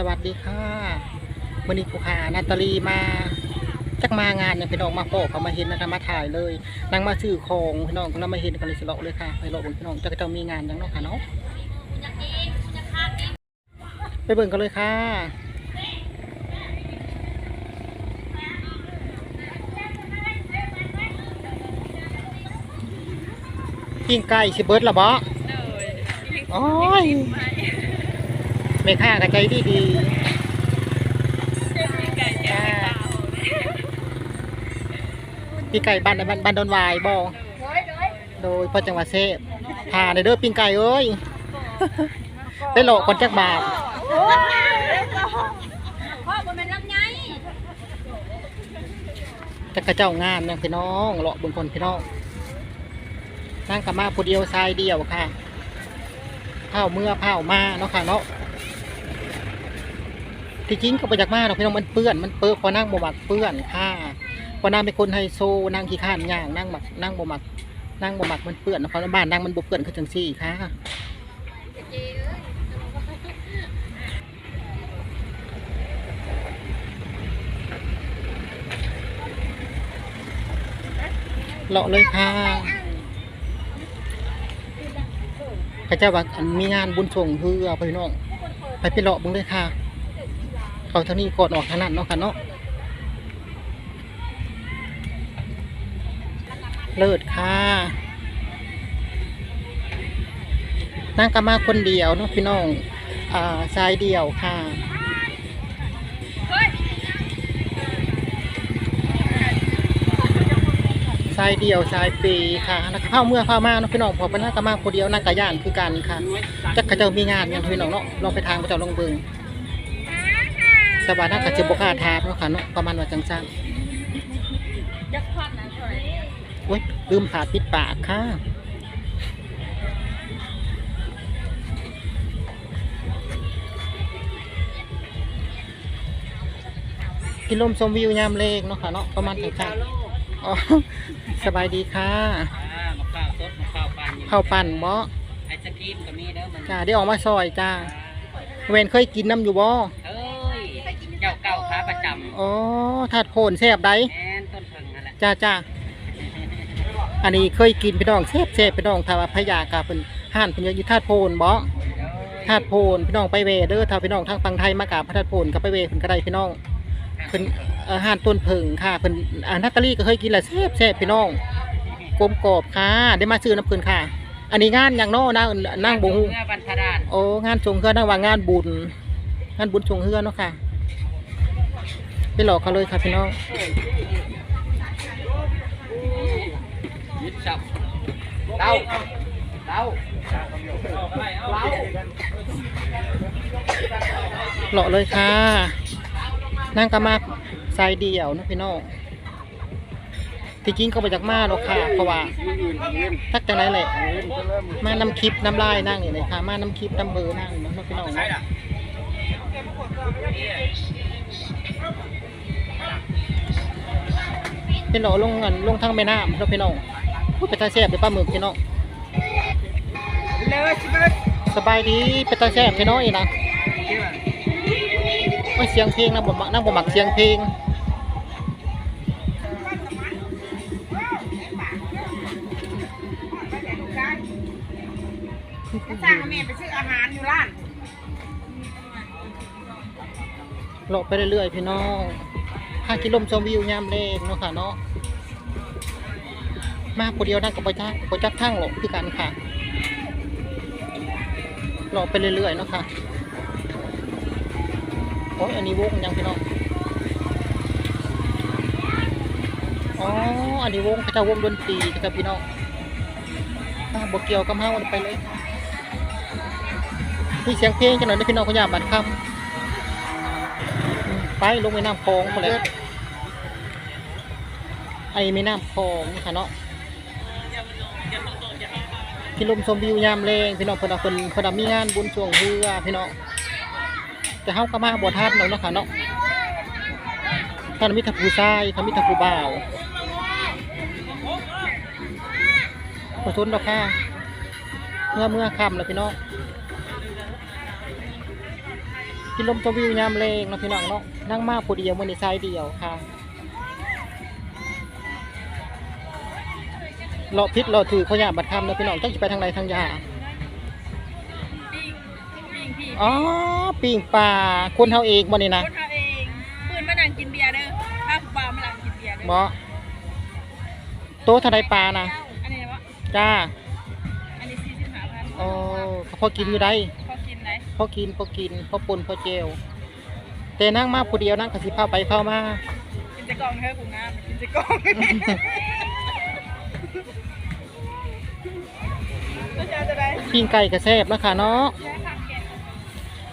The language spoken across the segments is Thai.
สวัสดีค่ะวันนี้ผู้ค้านาตาลีมาจักมางานเนี่ยพี่น้องมาโปะเขามาเห็นนะคะมาถ่ายเลยนางมาซื้อของพี่น้องก็นำมาเห็นกันเลยสิเลาะเลยค่ะไปเลาะเบนพี่น้องจะจะมีงานยังเนาะค่ะเนาะไปเบิ่งกันเลยค่ะปิ้งไก่สิเบิร์ดละบ่โอ้ย แม่ค้าก็ใจดีดีปิ้งไก่บ้านบ้านบ้านดอนวายบ่โดยพ่อจังหวัดเซฟพาในเด้อปิ้งไก่เอ้ยได้โหลก่อนจักบาทพ่อบ่แม่นลำไยจักกระเจ้างามเนี่ยพี่น้องเลาะบนคนพี่น้องนั่งกับมาผู้เดียวทรายเดียวค่ะเผาเมื่อเผามาเนาะค่ะเนาะ ที่จริงก็ไปจากมาเนาะพี่น้องมันเปื้อนมันเปื้อนพอนั่งบ่มักเปื้อนค่ะพอนั่งเป็นคนไฮโซนั่งขี้ข้านย่างนั่งมักนั่งบ่มักนั่งบ่มักมันเปื้อนเนาะเขาบ้านนั่งมันบ่เปื้อนคือจังซี่ค่ะเลาะเลยค่ะพระเจ้าว่าอันมีงานบุญส่งเฮือพี่น้องไปไปเลาะบึงเลยค่ะ เขาเท่านี้ก่อนออกทางนั้นเนาะค่ะเนาะเลิศค่ะนั่งกามาคนเดียวเนาะพี่น้องอ่าชายเดียวค่ะชายเดียวชายปีค่ะแล้วก็เข้าเมื่อเข้ามาเนาะพี่น้องพอเป็นนั่งกมาคนเดียวนั่งกระย่านคือกันค่ะจักกระเจ้ามีงานอยังพี่น้องเนาะลองไปทางพระเจ้าลงเบิง สบายนั่งกระเจ็บบกล้าทานเนาะค่ะเนาะประมาณว่าจังซันจักพันนะเท่าไหร่โอ้ยลืมผ่าปิดปากค่ะกินลมชมวิวยามเลกเนาะค่ะเนาะประมาณจังซันอ๋อสบายดีค่ะอ่ามะพร้าวสดมะพร้าวปั่นอยู่ข้าวปั่นบ่ไอศกรีมก็มีเด้อมันจ้าได้ออกมาซอยจ้าเวนเคยกินน้ำอยู่บ่เอ้ อ๋อถาดโพนแซ่บได้ำแอนต้นเพิงนั่นแหละจ้าจ้าอันนี้เคยกินพี่น้องแซ่บแซ่บพี่น้องถ้าว่าพะยากาเป็นห่านเพิ่นอยู่ถาดโพนบ่ถาดโพนพี่น้องไปเวเด้อถ้าพี่น้องทางฝั่งไทยมากราบพระธาตุโพนก็ไปเวเพิ่นก็ได้พี่น้องเพิ่นเอ่อห่านต้นเพิงค่ะเพิ่นอ่านาตาลีก็เคยกินแหละแซ่บแซ่บพี่น้องกลมกรอบค่ะได้มาซื้อน้ำเพิ่นค่ะ อันนี้งานหยังเนาะนางนางบ่ฮู้เมื่อวันพระดานโอ้งานชงเฮือนั่งว่างานบุญงานบุญชงเฮือเนาะค่ะ ไปหลอกเขาเลยค่ะพี่น้องยึดจับเต้าเต้าเต้าหลอกเลยค่ะ นั่งกะมาสายเดี่ยวเนาะพี่น้องที่จริงเขาไปจากมาหรอกค่ะเพราะว่าทักจากไหนแหละมาน้ำคลิปน้ำลายนั่งนี่เลยค่ะ มาน้ำคลิปน้ำเบอร์นั่งเนาะพี่น้อง เนาะเป็นหลอกลงเงินลงทางแม่น้ำเนาะพี่น้องพูดไปตาแซ่บไปปลาหมึกพี่น้องเลยชิบะสบายดีไปตาแซ่บพี่น้องอีนะไม่เสียงเพลงนะบ่มักนั่งบ่มักเสียงเพลงสั่งแม่ไปซื้ออาหารอยู่ร้านเลาะไปเรื่อยๆพี่น้อง หากินลมชมวิวยามแรงเนาะค่ะเนาะมาคนเดียวนั่งกับไปจักไปจักทั้งหรอกคือกันค่ะเลาะไปเรื่อยๆเนาะค่ะโอ้ยอันนี้วงยังพี่น้องอ๋ออันนี้วงเขาจะวงดนตรีนะครับพี่น้องอ่าบกเกี่ยวกับเฮาไปเลยมีเสียงเพลงจังหน่อยนะพี่น้องขยามบัตรคำไปลงไปน้ำคลองหมดเลย ไอ้ไม่น้ำคลองค่ะเนาะพี่ลมชมวิวยามแรงพี่น้องเพิ่นเอาเพิ่นเพิ่นเอามีงานบุญช่วงเรือพี่น้องแต่เฮาก็มาบ่ทันเนาะเนาะค่ะเนาะท่านมิตรผู้ชายท่านมิตรผู้บ่าวบ่ทนดอกค่ะเมื่อเมื่อค่ำแล้วพี่น้องกินลมชมวิวยามแรงเนาะพี่น้องเนาะนั่งมาผู้เดียวมื้อนี้ชายเดียวค่ะ เลาะพิษเลาะถือพยาบัดคำเนาะพี่น้องจักสิไปทางใดทางยาปิ้งปิ้งพี่อ๋อปิ้งปลาคนเฮาเองบ่นี่นะคนทำเองปืนมานั่งกินเบียร์เด้อข้าวปลามานั่งกินเบียร์เด้อบ่โต๊ะเท่าใดปลานะอันนี้วะจ้าอันนี้สี่สิบห้าพันอ๋อเขาพอกินอยู่ได้พอกินไหนพอกินพอกินพอปนพอเจลแต่นั่งมาผู้เดียวนั่งก็สิพาไปพามากินจะกล่องเฮ้ยกูงามกินจะกล่องก็จะจะได้ ปิ้งไก่กระแซบเนาะคะเนาะแค่ผักแกะ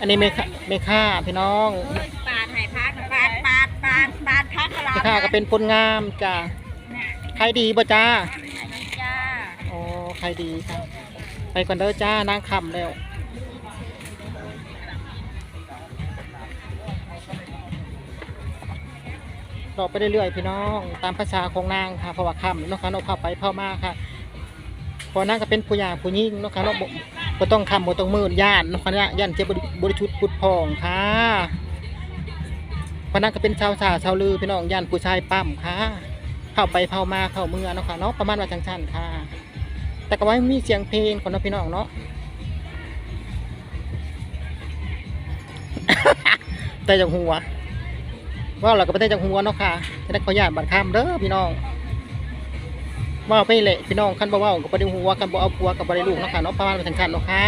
อันนี้เมค่าเมค่าพี่น้องเอ้ยปาดไห่พักปาดปาดปาดปาดพักกะลาเมค่าก็เป็นคนงามจ้าขายดีบ่จ้าจ้าอ๋อขายดีค่ะไปก่อนเด้อจ้านางคำแล้วต่อไปเรื่อยๆพี่น้องตามภาษาของนางค่ะเพราะว่าคำเนาะค่ะเนาะพาไปพามาค่ะเพอนางก็เป็นผู้หญิงผู้หญิงเนาะค่ะเนาะบ่ต้องคำบ่ต้องมืดย่านเนาะค่ะเนี่ยย่านเจ็บบริชุดพุดพองค่ะพอนางก็เป็นชาวสาชาวลือพี่น้องย่านผู้ชายปั้มค่ะเข้าไปเข้ามาเข้าเมืองเนาะค่ะเนาะประมาณว่าจังซั่นค่ะ แต่ก็ไว่ามีเสียงเพลงของเนพี่น้องเนาะแต่จากหัวว่าเราก็ไปได้จากหัวเนาะค่ะจะได้ขออนุญาตบัตรคำเด้อพี่น้อง ว่าไปเละพี่น้องคันบ่เว่าก็บ่ได้หัวคันบ่เอาผัวก็บ่ได้ลูกเนาะค่ะเนาะประมาณว่าจังซั่นเนาะค่ะ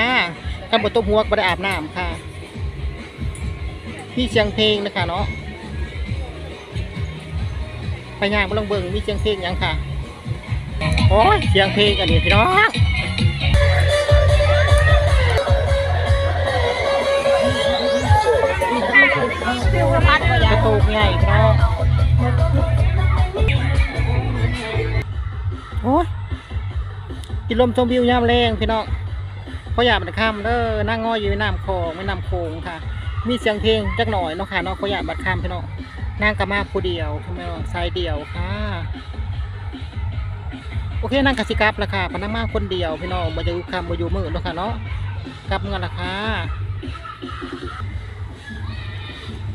คันบ่ตบหัวก็บ่ได้อาบน้ำค่ะมีเสียงเพลงนะคะเนาะไปย่างบ่ลองเบิ่งมีเสียงเพลงยังค่ะโอ้ยเสียงเพลงกันนี่พี่น้องกระตูกใหญ่พี่น้อง โอ้ยกินลมชมวิวยามแรงพี่น้องเพราะอยากบัดค่ำเด้อนั่งง้อยอยู่ในน้ำคลองไม่น้ำโขงค่ะ มีเสียงเพลงจักหน่อยเนาะค่ะเนาะเขาอยากบัดค่ำพี่น้องนั่งกะมาผู้เดียวพี่น้องชายเดียวค่ะโอเคนั่งกสิกับราคาพนักมาคนเดียวพี่น้องมาอยู่คำมาอยู่มือเนาะค่ะเนาะกับเงินราคา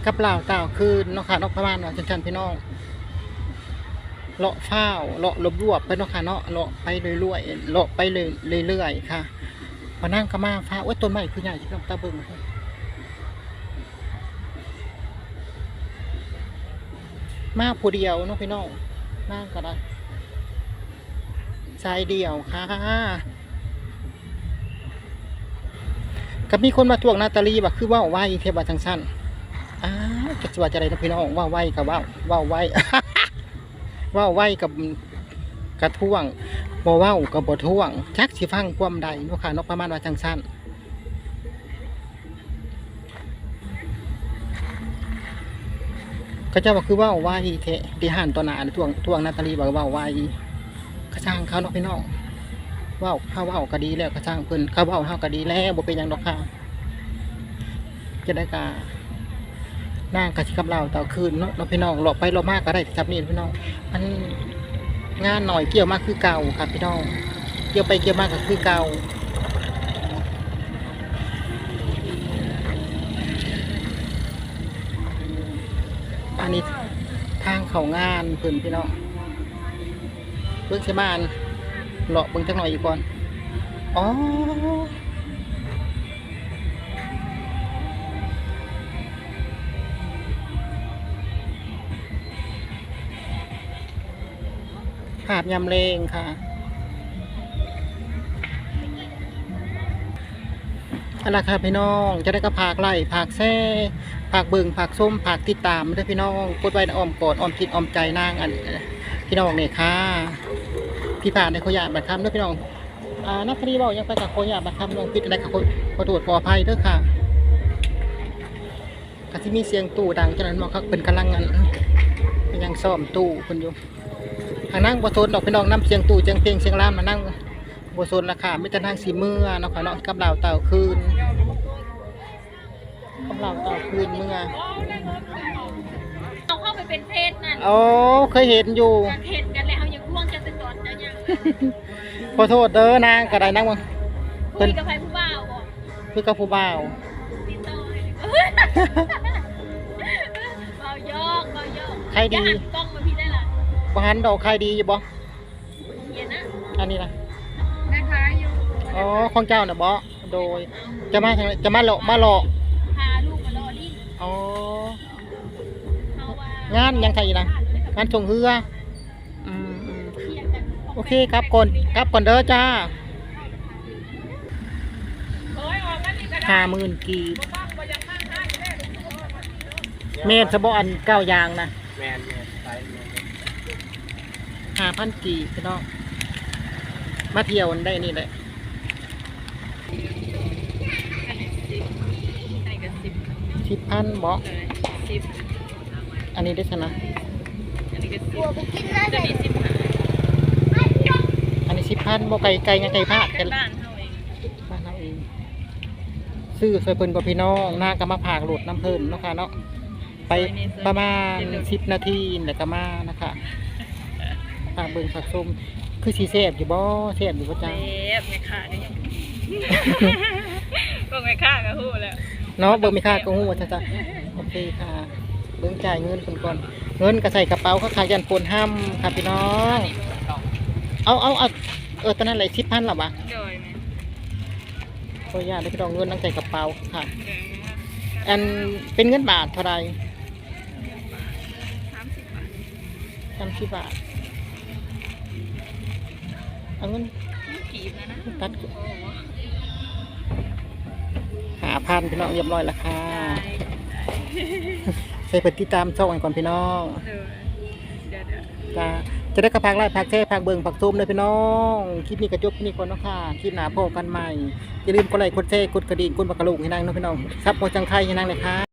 กับเหล่าเต่าคืนเนาะค่ะเนอกประมาณว่าจังจันพี่น้อง เลาะฟ้าวเลาะรวบๆไปเนาะค่ะเนาะเลาะไปเรื่อยๆเลาะไปเรื่อยๆค่ะมานั่งก็มาฟ้าโอ้ยต้นไม้คือใหญ่ที่น้องตาเบิ่งมาผู้เดียวเนาะพี่น้องนั่งก็ได้ชายเดียวค่ะก็มีคนมาทวงนาตาลีว่าคือว่าวไวเทบาทางสั้นอ้าวจะว่าจะไรนะพี่น้องว่าวไวกับว่าวว่าวไว ว่าวไวกับกระท่วงบ่ว่าวกับบท่วงจักสิฟังความใดเนาะค่ะนกประมาณว่าทางสั้นก็จะว่าคือว่าวไวเทดิหันต่อหนาทวงทวงนาตาลีว่าว่าวไวกระช่างเขาเนาะพี่น้องว้าวข้าวว้าก็ดีแล้วกระช่างเพิ่นข้าวว้าวเฮาก็ดีแล้วบ่เป็นหยังดอกค่ะจะได้กานั่งกะสิกับเราต่อคืนนาะเนาะพี่น้องหลบไปหลบมากก็ได้จับนี่พี่น้องันงานหน่อยเกี่ยวมากคือเก่าครับพี่น้องเกี่ยวไปเกี่ยวมากก็คือเก่าอันนี้ทางเขางานเพิ่นพี่น้องเบิ่งสิมาอันเลาะเบิ่งจักหน่อยอีกก่อนอ๋อ ภาพยำเลงค่ะ เอาละค่ะพี่น้องจะได้ก็พากไล่พากแซ่พากเบิงพากส้มพากติดตามด้อพี่น้องกดไว้อ้อมกอดอ้อมคิดอ้อมใจนางอันพี่น้องเนี่ยค่ะ พี่ผ่านในขยะบัตรคำด้อพี่น้องอ่านักคดีบอกยังไปกับขยะบัตรคำลงผิดอะไรกับขอขอตรวจขออภัยด้อค่ะก็ที่มีเสียงตู้ดังฉะนั้นมองเขาเป็นกำลังงานเป็นยังซ่อมตู้คนอยู่ ทางนั่งบโซนดอกพี่น้องน้ำเสียงตู้เสียงเพลงเสียงรามมานั่งบโซนราคาไม่แต่นั่งสีเมื่อเนาะค่ะเนาะกับเหล่าเต่าคืนกับเหล่าเต่าคืนเมื่อเอาเข้าไปเป็นเพศนั่นโอ้เคยเห็นอยู่การเห็นกันแล้วยังร่วงจะติดต่อจะยังขอโทษเด้อนางกระไดนั่งมึงคุยกับใครผู้บ่าวบอกคือกับผู้บ่าวติดต่อให้เบาโยกเบาโยกใครดี บ่หันดอกใครดีอยู่บ่เย็นนะอันนี้นะนะคะอยู่อ๋อของเจ้าน่ะบ่โดยจะมาทางไหนจะมาเลาะมาเลาะพาลูกมารอดิอ๋อเพราะว่างานยังไงนะงานชงเฮืออืมอืมโอเคครับก่อนครับก่อนเด้อจ้าโอ้ยออกนั่นนี่ก็ได้ห้าหมื่นกีบต้องบ่อยังนั่งได้อยู่แล้วเมตรสะบอันเก้ายางนะ แมนแมนไปแมน ห้าพันกีบพี่น้อง มาเที่ยวได้นี่แหละสิบพันบ่เลยสิบอันนี้ได้ชนะอันนี้ก็สิบจะมีสิบห้าอันนี้สิบพันบ่ไก่ไก่ไงไก่พาดกันบ้านเท่าเองบ้านเราเองซื้อซอยเพิ่นกับพี่น้องหน้าก็มาผากหลุดน้ำเพิ่นนะคะเนาะไปประมาณสิบนาทีเดี๋ยวก็มานะคะ ฝากเบิ่งฝากชมคือสีแซ่บอยู่บ่แซ่บอยู่บ่เซจ้าฟไม่ขาดได้ยังก็ไม่ขาดก็หู้แล้วเนาะเบิ่งมีค่าก็ฮู้ว่าจ้ะจ้ะโอเคค่ะ เบิ่งจ่ายเงินเพิ่นก่อน เงินก็ใส่กระเป๋าเขาขายยันโปนห้ำค่ะพี่น้อง เอาเอาเอาเออตอนนั้นเลยสิบพันหรอวะโดยไหมขออนุญาตได้พี่น้องเงินตั้งใจกระเป๋าค่ะ เดินอันเป็นเงินบาทเท่าไหรสามสิบบาทจำที่บาท เอาเงินนี่กีบนะนะตัดโอ้โหหาพันพี่น้องเรียบร้อยแล้วค่ะได้ได้ใส่เปิดติดตามช่องกันก่อนพี่น้องเดี๋ยวเดี๋ยวเดี๋ยวจ้าจะได้กระพักไล่พักแท้พักเบิ่งพักซูมเลยพี่น้องคลิปนี้ก็จบที่นี่ก่อนเนาะค่ะคลิปหน้าพบกันใหม่อย่าลืมกดไลค์กดแชร์กดกระดิ่งกดบักกระลุกให้นางเนาะพี่น้องซับโมจังไทยให้นางเลยค่ะ